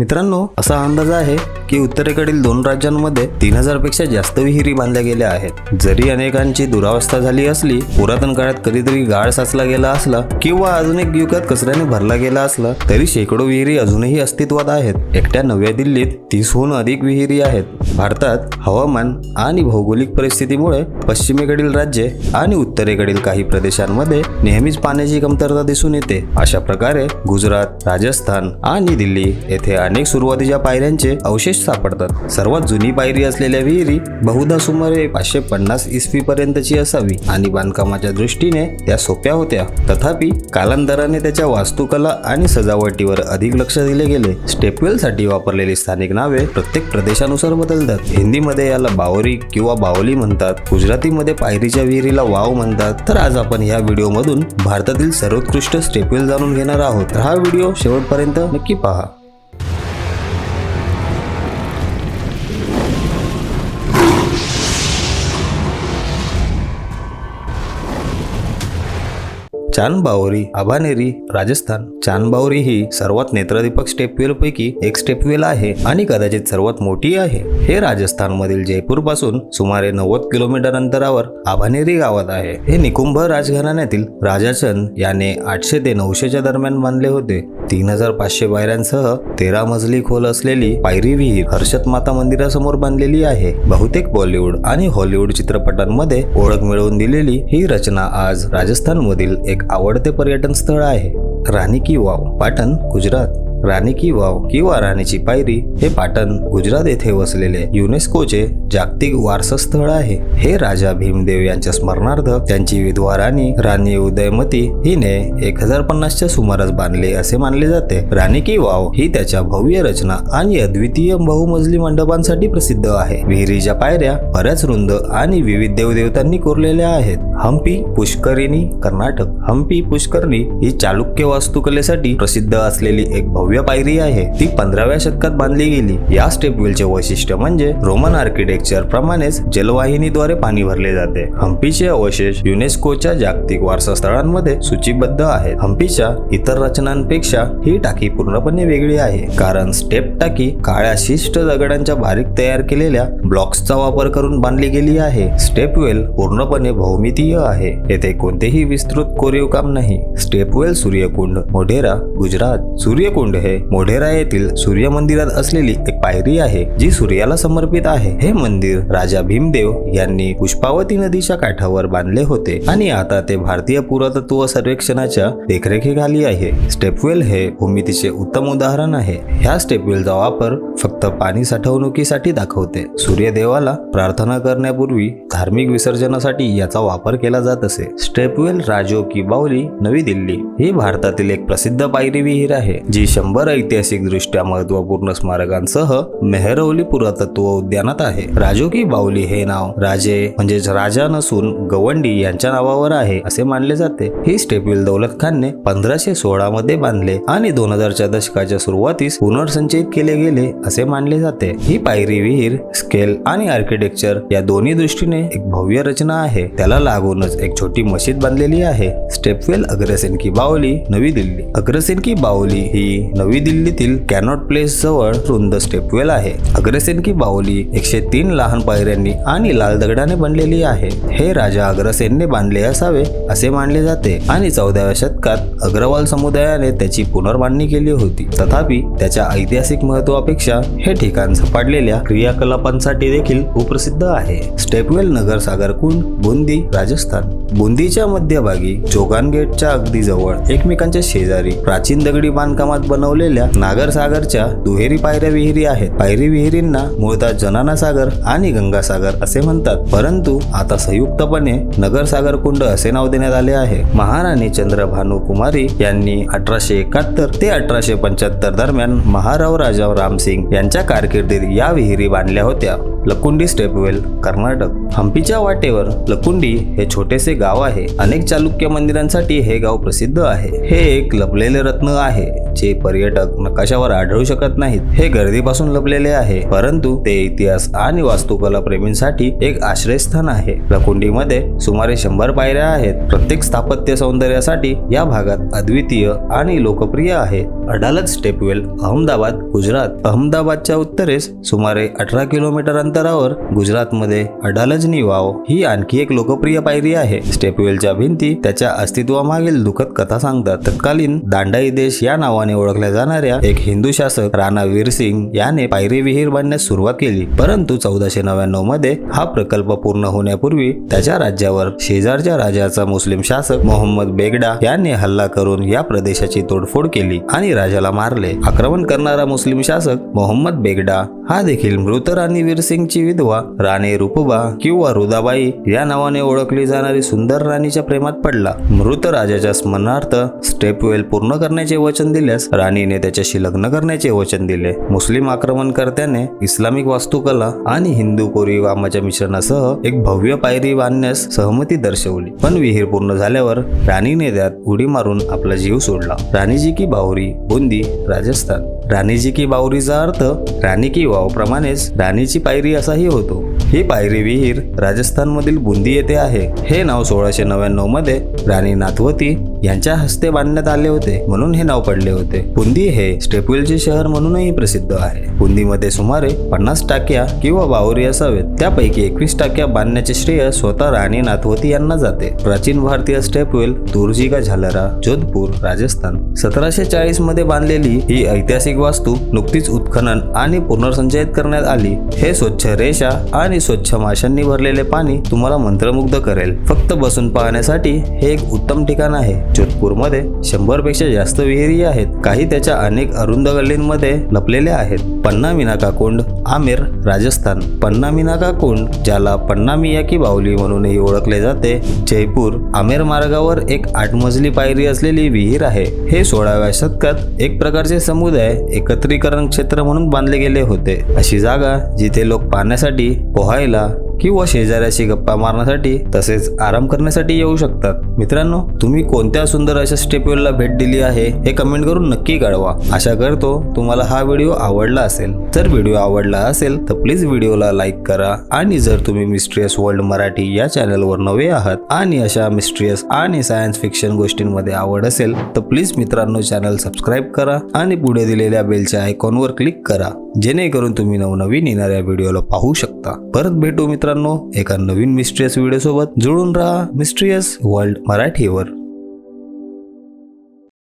मित्रांनो असा अंदाज आहे की उत्तरेकडील दोन राज्यांमध्ये तीन हजारपेक्षा जास्त विहिरी बांधल्या गेल्या आहेत. जरी अनेकांची दुरावस्था झाली असली पुरातन काळात कधीतरी गाळ साचला गेला असला किंवा आधुनिक युगात कचऱ्याने भरला गेला असला तरी शेकडो विहिरी अजूनही अस्तित्वात आहेत. एकट्या नव्या दिल्लीत तीसहून अधिक विहिरी आहेत. भारतात हवामान आणि भौगोलिक परिस्थितीमुळे पश्चिमेकडील राज्ये आणि उत्तरेकडील काही प्रदेशांमध्ये नेहमीच पाण्याची कमतरता दिसून येते. अशा प्रकारे गुजरात राजस्थान आणि दिल्ली येथे अनेक सुरुवातीच्या पायऱ्यांचे अवशेष सापडतात. सर्वात जुनी पायरी असलेल्या विहिरी बहुधा सुमारे पाचशे पन्नास इसवी पर्यंतची असावी आणि बांधकामाच्या दृष्टीने त्या सोप्या होत्या. तथापि कालांतराने त्याच्या वास्तुकला आणि सजावटीवर अधिक लक्ष दिले गेले. स्टेपवेल साठी वापरलेली स्थानिक नावे प्रत्येक प्रदेशानुसार बदलतात. हिंदीमध्ये याला बावरी किंवा बावली म्हणतात. गुजरातीमध्ये पायरीच्या विहिरीला वाव म्हणतात. तर आज आपण या व्हिडिओमधून भारतातील सर्वोत्कृष्ट स्टेपवेल जाणून घेणार आहोत. हा व्हिडिओ शेवटपर्यंत नक्की पहा. चांदबावरी आभानेरी राजस्थान. चांदबावरी ही सर्वात नेत्रदीपक स्टेपवेल पैकी एक स्टेपवेल आहे आणि कदाचित सर्वात मोठी आहे. हे राजस्थान मधील जयपूरपासून सुमारे नव्वद किलोमीटर अंतरावर आभानेरी गावात आहे. हे निकुंभ राजघराण्यातील राजाचंद याने आठशे ते नऊशेच्या दरम्यान बांधले होते. तीन हजार पाचशे पायऱ्यांसह तेरा मजली खोल असलेली पायरी विहीर हर्षद माता मंदिरासमोर बांधलेली आहे. बहुतेक बॉलिवूड आणि हॉलिवूड चित्रपटांमध्ये ओळख मिळवून दिलेली ही रचना आज राजस्थानमधील एक आवडते पर्यटन स्थळ आहे. राणी की वाव? पाटण गुजरात. राणी की वाव किंवा राणीची पायरी हे पाटण गुजरात येथे वसलेले युनेस्कोचे जागतिक वारसास्थळ आहे. हे राजा भीमदेव यांच्या स्मरणार्थ त्यांची विधवा राणी राणी उदयमती हिने एक हजार पन्नासच्या सुमारास बांधले असे मानले जाते. राणी की वाव ही त्याच्या भव्य रचना आणि अद्वितीय बहुमजली मंडपांसाठी प्रसिद्ध आहे. विहिरीच्या पायऱ्या बऱ्याच रुंद आणि विविध देवदेवतांनी कोरलेल्या आहेत. हम्पी पुष्करिणी कर्नाटक. हम्पी पुष्करणी ही चालुक्य वास्तुकलेसाठी प्रसिद्ध असलेली एक भव्य पायरी आहे. ती पंधराव्या शतकात बांधली गेली. या स्टेपवेलचे वैशिष्ट्य म्हणजे रोमन आर्किटेक्चर प्रमाणेच जलवाहिनीद्वारे पाणी भरले जाते. हम्पीचे अवशेष युनेस्कोच्या जागतिक वारसा स्थळांमध्ये सूचीबद्ध आहेत. हम्पीच्या इतर रचनांपेक्षा ही टाकी पूर्णपणे वेगळी आहे. कारण स्टेप टाकी काळ्या शिष्ट दगडांच्या बारीक तयार केलेल्या ब्लॉक्सचा वापर करून बांधली गेली आहे. स्टेपवेल पूर्णपणे भौमितीय आहे. येथे कोणतेही विस्तृत कोरीव काम नाही. स्टेपवेल सूर्यकुंड मोढेरा गुजरात. सूर्यकुंड हे मोढेरा येथील सूर्य मंदिरात असलेली एक पायरी आहे जी सूर्याला समर्पित आहे. हे मंदिर राजा भीमदेव यांनी पुष्पावती नदीच्या काठावर बांधले होते आणि आता ते भारतीय पुरातत्व सर्वेक्षणाच्या देखरेखीखाली आहे. स्टेपवेल हे भूमितीचे उत्तम उदाहरण आहे. ह्या स्टेपवेलचा वापर फक्त पाणी साठवणुकीसाठी दाखवते. सूर्यदेवाला प्रार्थना करण्यापूर्वी धार्मिक विसर्जनासाठी याचा वापर केला जात असे. स्टेपवेल राजो की बावली नवी दिल्ली ही भारतातील एक प्रसिद्ध पायरी विहीर आहे जी शंभर ऐतिहासिक दृष्ट्या महत्त्वपूर्ण स्मारकांसह मेहरवली पुरातत्व उद्यानात आहे. राजो की बावली हे नाव राजे म्हणजेच राजा नसून गवंडी यांच्या नावावर आहे असे मानले जाते. ही स्टेपवेल दौलत खानने पंधराशे सोळा मध्ये बांधले आणि दोन हजारच्या दशकाच्या सुरुवातीस पुनर्संचयित केले गेले असे मानले जाते. ही पायरी विहीर स्केल आणि आर्किटेक्चर या दोन्ही दृष्टीने एक भव्य रचना आहे. त्याला लागूनच एक छोटी मशीद बांधलेली आहे. स्टेपवेल अग्रसेन की बावली नवी दिल्ली. अग्रसेन की बावली ही नवी दिल्लीतील कॅनॉट प्लेस जवळ रुंद स्टेपवेल आहे. अग्रसेन की बाहुली एकशे तीन लहान पायऱ्यांनी आणि लाल दगडाने बनलेली आहे. हे राजा अग्रसेनने बांधले असावे असे मानले जाते. आणि चौदाव्या शतकात अग्रवाल समुदायाने त्याची पुनर्बांधणी केली होती. तथापि त्याच्या ऐतिहासिक महत्वापेक्षा हे ठिकाण झपाटलेल्या क्रियाकलापांसाठी देखील कुप्रसिद्ध आहे. स्टेपवेल नगर सागर कुंड बुंदी राजस्थान. बुंदीच्या मध्यभागी जोगान गेटच्या अगदी जवळ एकमेकांच्या शेजारी प्राचीन दगडी बांधकामात बनवलेल्या नागरसागरच्या दुहेरी पायऱ्या विहिरी आहेत. पायरी विहिरींना मूळतः जनाना सागर आणि गंगासागर असे म्हणतात. परंतु आता संयुक्तपणे नगरसागर कुंड असे नाव देण्यात आले आहे. महाराणी चंद्रभानू कुमारी यांनी अठराशे एकाहत्तर ते अठराशे पंच्याहत्तर दरम्यान महाराव राजाव रामसिंग यांच्या कारकिर्दीत या विहिरी बांधल्या होत्या. लकुंडी स्टेपवेल कर्नाटक. हम्पीच्या वाटेवर लकुंडी हे छोटेसे गाव आहे. अनेक चालुक्य मंदिरांसाठी हे गाव प्रसिद्ध आहे. हे एक लपलेले रत्न आहे जे पर्यटक नकाशावर आढळू शकत नाहीत. हे गर्दीपासून लपलेले आहे परंतु ते इतिहास आणि वास्तुकला प्रेमींसाठी एक आश्रयस्थान आहे. लकुंडीमध्ये सुमारे शंभर पायऱ्या आहेत. प्रत्येक स्थापत्य सौंदर्यासाठी या भागात अद्वितीय आणि लोकप्रिय आहे. अडालज स्टेपवेल अहमदाबाद गुजरात. अहमदाबादच्या उत्तरेस सुमारे अठरा किलोमीटर अंतरावर गुजरातमध्ये अडालजनी वाव ही आणखी एक लोकप्रिय पायरी आहे. स्टेपवेलच्या भिंती त्याच्या अस्तित्वामागील दुःखद कथा सांगतात. तत्कालीन दांडाई देश या नावाने ओळखल्या जाणाऱ्या एक हिंदू शासक राणा वीरसिंग याने पायरी विहीर बांधण्यास सुरुवात केली. परंतु चौदाशे नव्याण्णवमध्ये हा प्रकल्प पूर्ण होण्यापूर्वी त्याच्या राज्यावर शेजारच्या राजाचा मुस्लिम शासक मोहम्मद बेगडा याने हल्ला करून या प्रदेशाची तोडफोड केली आणि राजाला मारले. आक्रमण करणारा मुस्लिम शासक मोहम्मद बेगडा हा देखील मृत राणी वीरसिंगची विधवा राणी रुपबा किंवा रुदाबाई या नावाने ओळखली जाणारी सुंदर राणीच्या प्रेमात पडला. मृत राजाच्या स्मरणार्थ स्टेपवेल पूर्ण करण्याचे वचन दिल्यास राणीने त्याच्याशी लग्न करण्याचे वचन दिले. मुस्लिम आक्रमणकर्त्याने इस्लामिक वास्तुकला आणि हिंदू कोरी वामाच्या मिश्रणासह एक भव्य पायरी बांधण्यास सहमती दर्शवली. पण विहीर पूर्ण झाल्यावर राणीने त्यात उडी मारून आपला जीव सोडला. राणीजी की बाहुरी बुंदी राजस्थान. राणीजी की बावरीचा अर्थ राणी की वाव प्रमाणेच राणीची पायरी असाही होतो. ही पायरी विहीर राजस्थानमधील बुंदी येथे आहे. हे नाव सोळाशे नव्याण्णवमध्ये राणी नाथवती यांच्या हस्ते बांधण्यात आले होते म्हणून हे नाव पडले होते. बुंदी हे स्टेपवेलचे शहर म्हणूनही प्रसिद्ध आहे. बुंदीमध्ये सुमारे पन्नास टाक्या किंवा बावरी असावेत. त्यापैकी एकवीस टाक्या बांधण्याचे श्रेय स्वतः राणी नाथवती यांना जाते. प्राचीन भारतीय स्टेपवेल तुरजी का झालरा जोधपूर राजस्थान. सतराशे चाळीसमध्ये बांधलेली ही ऐतिहासिक वास्तू नुकतीच उत्खनन आणि पुनर्संचयित करण्यात आली. हे स्वच्छ रेषा आणि स्वच्छ माशांनी भरलेले पाणी तुम्हाला मंत्रमुग्ध करेल. फक्त बसून पाहण्यासाठी हे एक उत्तम ठिकाण आहे. जोधपूरमध्ये शंभरपेक्षा जास्त विहिरी आहेत. काही त्याच्या अनेक अरुंद गल्लींमध्ये लपलेल्या आहेत. पन्ना मिनाका कोंड आमेर राजस्थान. पन्ना मिनाका कोंड ज्याला पन्ना मिया की बावली म्हणूनही ओळखले जाते जयपूर आमेर मार्गावर एक आठ मजली पायरी असलेली विहीर आहे. हे सोळाव्या शतकात एक प्रकारचे समुदाय एकत्रीकरण क्षेत्र म्हणून बांधले गेले होते. अशी जागा जिथे लोक पाण्यासाठी पोहायला किंवा शेजाऱ्याशी गप्पा मारण्यासाठी तसेच आराम करण्यासाठी येऊ शकतात. मित्रांनो तुम्ही कोणत्या सुंदर अशा स्टेपवेलला भेट दिली आहे हे कमेंट करून नक्की कळवा. आशा करतो तुम्हाला हा व्हिडिओ आवडला असेल. जर व्हिडिओ आवडला असेल तर प्लीज व्हिडिओला लाईक करा. आणि जर तुम्ही मिस्ट्रियस वर्ल्ड मराठी या चॅनलवर नवे आहात आणि अशा मिस्ट्रियस आणि सायन्स फिक्शन गोष्टींमध्ये आवड असेल तर प्लीज मित्रांनो चॅनल सबस्क्राईब करा आणि पुढे दिलेल्या बेलच्या आयकॉनवर क्लिक करा. जेणेकरून तुम्ही नवनवीन येणाऱ्या व्हिडिओला पाहू शकता. परत भेटू मित्रांनो एका नवीन मिस्ट्रियस व्हिडिओ सोबत. जुळून राहा मिस्ट्रियस वर्ल्ड मराठीवर.